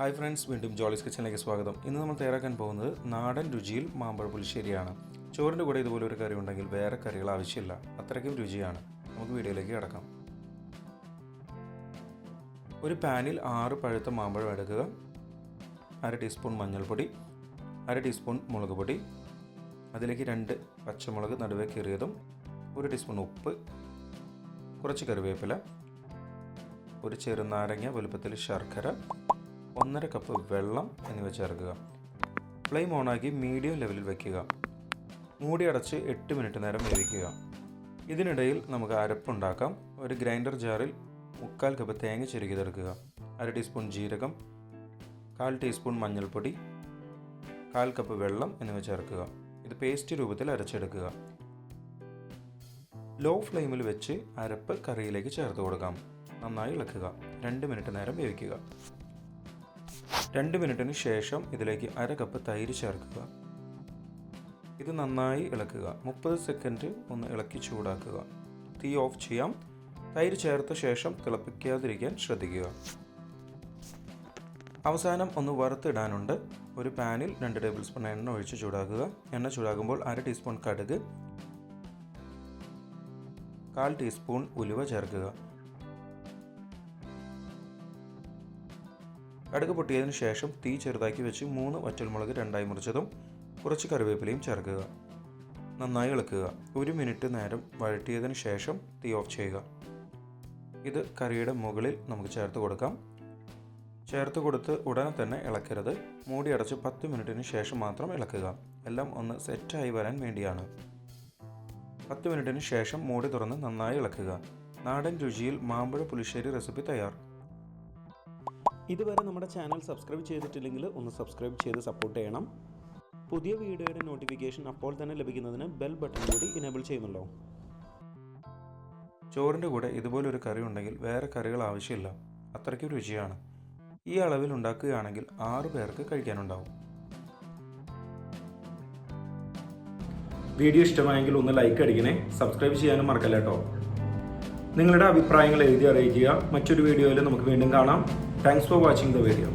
Hi friends വീണ്ടും ജോളിസ് കിച്ചണിലേക്ക് സ്വാഗതം. ഇന്ന് നമ്മൾ തയ്യാറാക്കാൻ പോകുന്നത് നാടൻ രുചിയിൽ മാമ്പഴ പുളിശ്ശേരിയാണ്. ചോറിന്റെ കൂടെ ഇതുപോലെ ഒരു കറി ഉണ്ടെങ്കിൽ വേറെ കറികൾ ആവശ്യമില്ല. അത്രയ്ക്കും രുചിയാണ്. നമുക്ക് വീഡിയോയിലേക്ക് കിടക്കാം. ഒരു പാനിൽ ആറ് പഴുത്ത മാമ്പഴം എടുക്കുക. അര ടീസ്പൂൺ മഞ്ഞൾപ്പൊടി അര ടീസ്പൂൺ മുളക് പൊടി അതിലേക്ക് രണ്ട് പച്ചമുളക് നടുവേ കീറിയതും ഒരു ടീസ്പൂൺ ഉപ്പ് കുറച്ച് കറിവേപ്പില ഒരു ചെറുനാരങ്ങ വലുപ്പത്തിൽ ശർക്കര ഒന്നര കപ്പ് വെള്ളം എന്നിവ ചേർക്കുക. ഫ്ലെയിം ഓണാക്കി മീഡിയം ലെവലിൽ വയ്ക്കുക മൂടി അടച്ച് എട്ട് മിനിറ്റ് നേരം വേവിക്കുക. ഇതിനിടയിൽ നമുക്ക് അരപ്പുണ്ടാക്കാം. ഒരു ഗ്രൈൻഡർ ജാറിൽ മുക്കാൽ കപ്പ് തേങ്ങ ചെരുകിതെടുക്കുക അര ടീസ്പൂൺ ജീരകം കാൽ ടീസ്പൂൺ മഞ്ഞൾപ്പൊടി കാൽ കപ്പ് വെള്ളം എന്നിവ ചേർക്കുക. ഇത് പേസ്റ്റ് രൂപത്തിൽ അരച്ചെടുക്കുക. ലോ ഫ്ലെയിമിൽ വെച്ച് അരപ്പ് കറിയിലേക്ക് ചേർത്ത് കൊടുക്കാം. നന്നായി ഇളക്കുക. രണ്ട് മിനിറ്റ് നേരം വേവിക്കുക. രണ്ട് മിനിറ്റിന് ശേഷം ഇതിലേക്ക് അര കപ്പ് തൈര് ചേർക്കുക. ഇത് നന്നായി ഇളക്കുക. മുപ്പത് സെക്കൻഡ് ഒന്ന് ഇളക്കി ചൂടാക്കുക. തീ ഓഫ് ചെയ്യാം. തൈര് ചേർത്ത ശേഷം തിളപ്പിക്കാതിരിക്കാൻ ശ്രദ്ധിക്കുക. അവസാനം ഒന്ന് വറുത്തിടാനുണ്ട്. ഒരു പാനിൽ രണ്ട് ടേബിൾ സ്പൂൺ എണ്ണ ഒഴിച്ച് ചൂടാക്കുക. എണ്ണ ചൂടാകുമ്പോൾ അര ടീസ്പൂൺ കടുക് കാൽ ടീസ്പൂൺ ഉലുവ ചേർക്കുക. കടുക് പൊട്ടിയതിന് ശേഷം തീ ചെറുതാക്കി വെച്ച് മൂന്ന് വറ്റൽമുളക് രണ്ടായി മുറിച്ചതും കുറച്ച് കറിവേപ്പിലയും ചേർക്കുക. നന്നായി ഇളക്കുക. ഒരു മിനിറ്റ് നേരം വഴറ്റിയതിന് ശേഷം തീ ഓഫ് ചെയ്യുക. ഇത് കറിയുടെ മുകളിൽ നമുക്ക് ചേർത്ത് കൊടുക്കാം. ചേർത്ത് കൊടുത്ത് ഉടനെ തന്നെ ഇളക്കരുത്. മൂടി അടച്ച് പത്ത് മിനിറ്റിന് ശേഷം മാത്രം ഇളക്കുക. എല്ലാം ഒന്ന് സെറ്റായി വരാൻ വേണ്ടിയാണ്. പത്ത് മിനിറ്റിന് ശേഷം മൂടി തുറന്ന് നന്നായി ഇളക്കുക. നാടൻ രുചിയിൽ മാമ്പഴ പുളിശ്ശേരി റെസിപ്പി തയ്യാർ. ഇതുവരെ നമ്മുടെ ചാനൽ സബ്സ്ക്രൈബ് ചെയ്തിട്ടില്ലെങ്കിൽ ഒന്ന് സബ്സ്ക്രൈബ് ചെയ്ത് സപ്പോർട്ട് ചെയ്യണം. പുതിയ വീഡിയോയുടെ നോട്ടിഫിക്കേഷൻ അപ്പോൾ തന്നെ ലഭിക്കുന്നതിന് ബെൽ ബട്ടൺ കൂടി ഇനേബിൾ ചെയ്യുമല്ലോ. ചോറിന്റെ കൂടെ ഇതുപോലൊരു കറി ഉണ്ടെങ്കിൽ വേറെ കറികൾ ആവശ്യമില്ല. അത്രയ്ക്ക് രുചിയാണ്. ഈ അളവിൽ ഉണ്ടാക്കുകയാണെങ്കിൽ ആറ് പേർക്ക് കഴിക്കാനുണ്ടാവും. വീഡിയോ ഇഷ്ടമായെങ്കിൽ ഒന്ന് ലൈക്ക് അടിക്കണേ. സബ്സ്ക്രൈബ് ചെയ്യാനും മറക്കല്ല കേട്ടോ നിങ്ങളുടെ അഭിപ്രായങ്ങൾ എഴുതി അറിയിക്കുക. മറ്റൊരു വീഡിയോയിൽ നമുക്ക് വീണ്ടും കാണാം. Thanks for watching the video